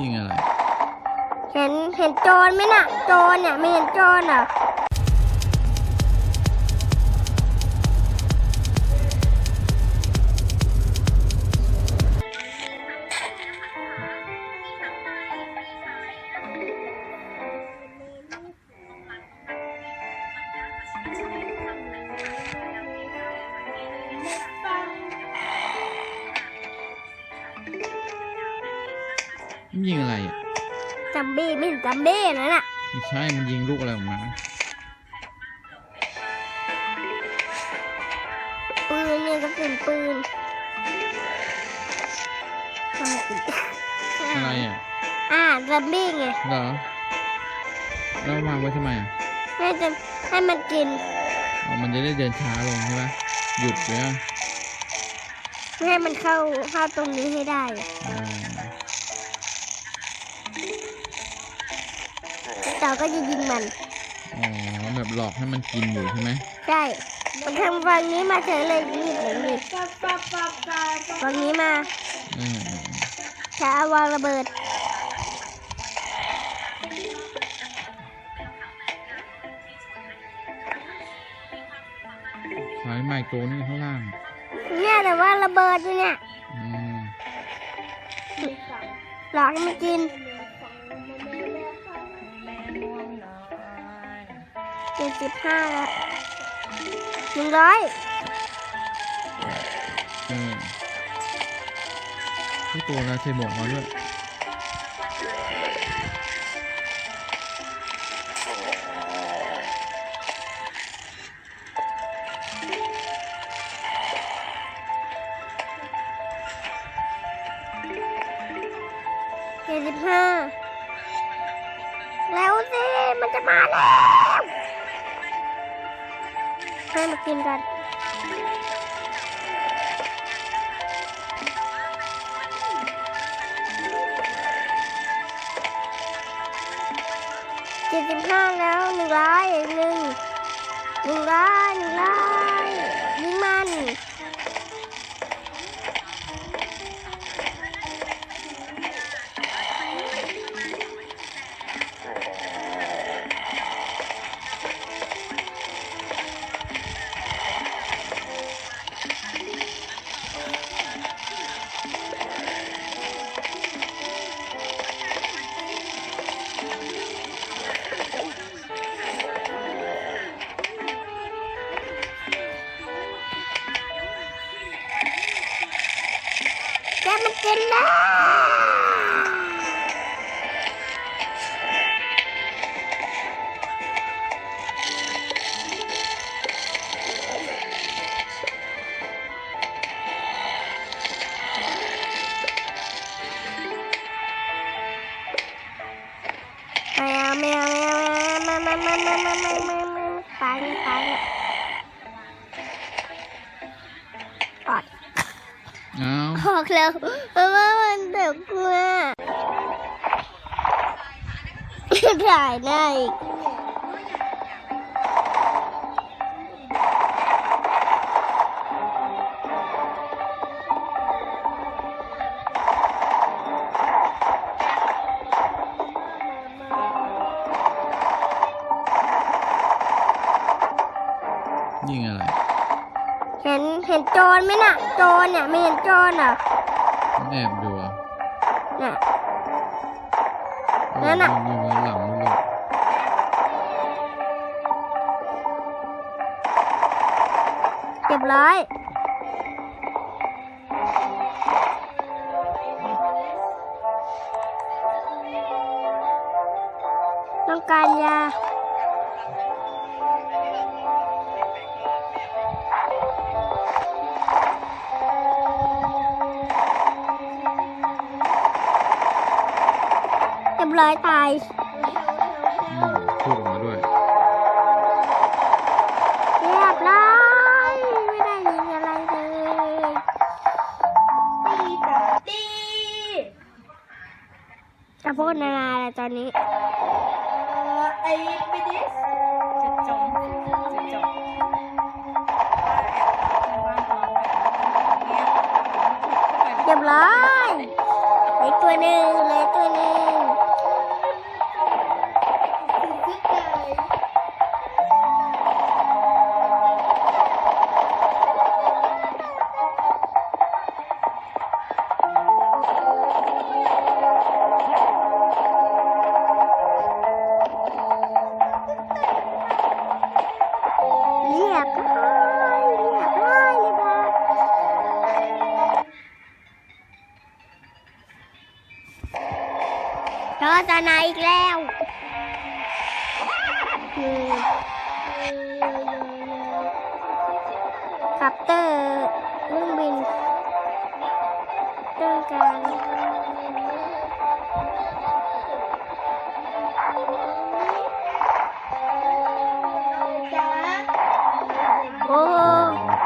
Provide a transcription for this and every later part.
ยิงอะไร เห็นเห็นโจรไหมน่ะ โจรเนี่ยไม่เห็นโจรเห ยิงอะไรอะจัมบี้ไม่เห็นจัมบี้นั่นน่ะไม่ใช่มันยิงลูกอะไรออกมาปืนเนี่ยก็เป็นปืนทำไมอีกอะไรอะอ่าจัมบี้ไงเหรอแล้ววางไว้ทำไมอะแม่จะให้มันกินอ๋อมันจะได้เดินช้าลงใช่ไหมหยุดไว้อะไม่ให้มันเข้าเข้าตรงนี้ให้ได้อ๋อ เต่าก็จะยิงมัน อ๋อ แบบหลอกให้มันกินอยู่ใช่ไหมใช่มันทำฝั่งนี้มาเฉยเลยรีบเลยรีบฝั่งนี้มาเออเออจะเอาวางระเบิด สายไม้ตัวนี้ข้างล่าง เนี่ยแต่ว่าระเบิดอยู่เนี่ยอืมหลอกให้มันกิน จ็ดสิบห้าแล้วหนึ่งร้อยเออที่ตัวนะเทหมวกมาด้วยเจ็ดสิบห้าแล้วสิมันจะมาแล้ว ให้มากินกันเจ็ดสิบห้าแล้วหนึ่งร้อยหนึ่งหนึ่งร้อยหนึ่งร้อยยิงมัน ไม่เอาไม่เอาไม่เอาไม่เอาไม่ไม่ไม่ไม่ไม่ไม่ไม่ไม่ตายเลยตายเลยอกเอาออกแล้วเพราะว่ามันเดือดกลัวถ่ายหน้าอีก ยิงอะไร เห็นเห็นโจรไหมน่ะ โจรเนี่ยไม่เห็นโจรเหรอมันแอบดูอะเนี่ยเออนั่นน่ะยิงอยู่ข้างหลังนู่นเลยเรียบร้อยต้องการยา เรียบร้อยตายอืมพูดออกมาด้วยเรียบร้อยไม่ได้ยินอะไรเลยตีแบบตีจะพูดนานาอะไรตอนนี้เอ่อไอ้ไม่ดิสจะจงจะจงเรียบร้อยเหลยตัวหนึ่งเหลยตัวหนึ่ง ก็จะนายอีกแล้วอืมคัปเตอร์เครื่องบินเครื่องกลางโอ้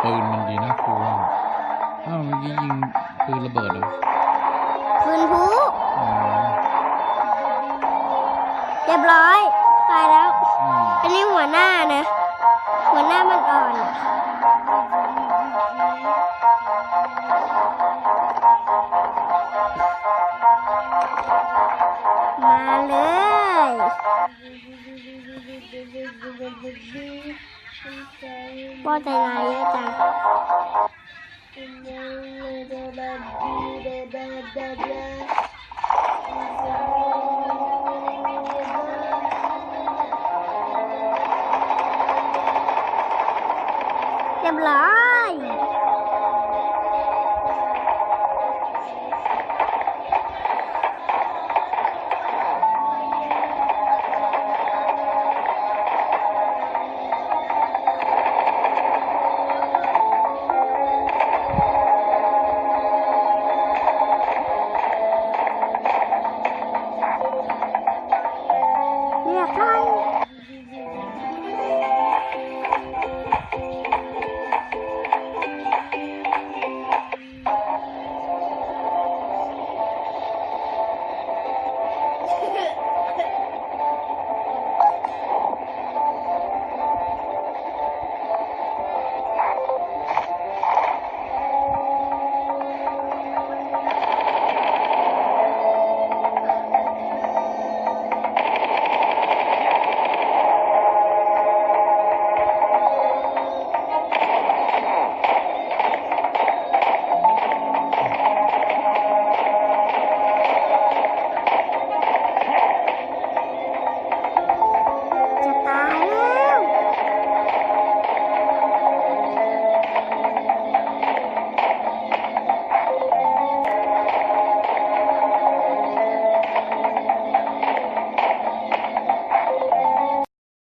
ปืนมันดีนะครูว่าอ้าวเมื่อกี้ยิงปืนระเบิดเหรอปืนพลุอ๋อ เรียบร้อยตายแล้ว อันนี้หัวหน้านะ หัวหน้ามันอ่อนมาเลยพ่อใจร้ายเยอะจังเรียบร้อย